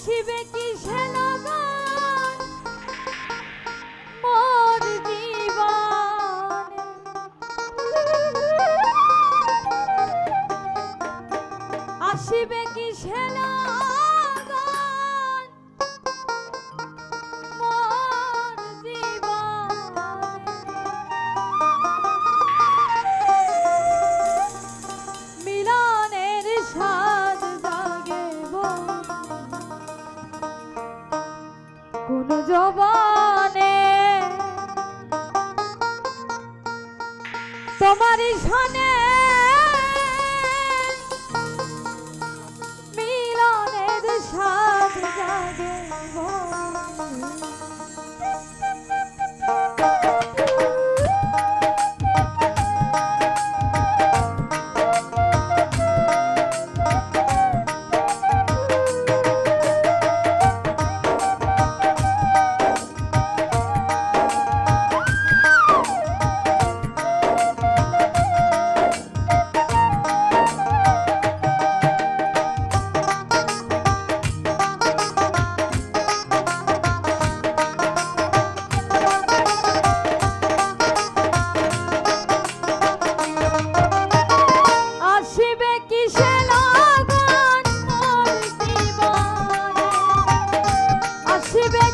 আসিবে কি সে লগন মোর আসিবে কি সে লগন তোমারই শোনে nasip et.